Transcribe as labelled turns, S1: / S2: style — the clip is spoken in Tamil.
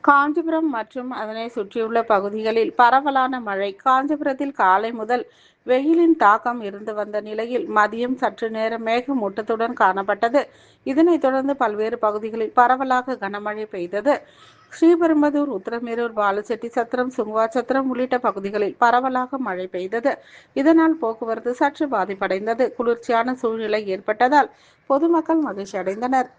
S1: காஞ்சிபுரம் மற்றும் அதனை சுற்றியுள்ள பகுதிகளில் பரவலான மழை. காஞ்சிபுரத்தில் காலை முதல் வெயிலின் தாக்கம் இருந்து வந்த நிலையில் மதியம் சற்று நேரம் மேகமூட்டத்துடன் காணப்பட்டது. இதனைத் தொடர்ந்து பல்வேறு பகுதிகளில் பரவலாக கனமழை பெய்தது. ஸ்ரீபெரும்பதூர் உத்தரமேரூர் பாலச்செட்டி சத்திரம் சுங்குவா சத்திரம் உள்ளிட்ட பகுதிகளில் பரவலாக மழை பெய்தது. இதனால் போக்குவரத்து சற்று பாதிப்படைந்தது. குளிர்ச்சியான சூழ்நிலை ஏற்பட்டதால் பொதுமக்கள் மகிழ்ச்சி அடைந்தனர்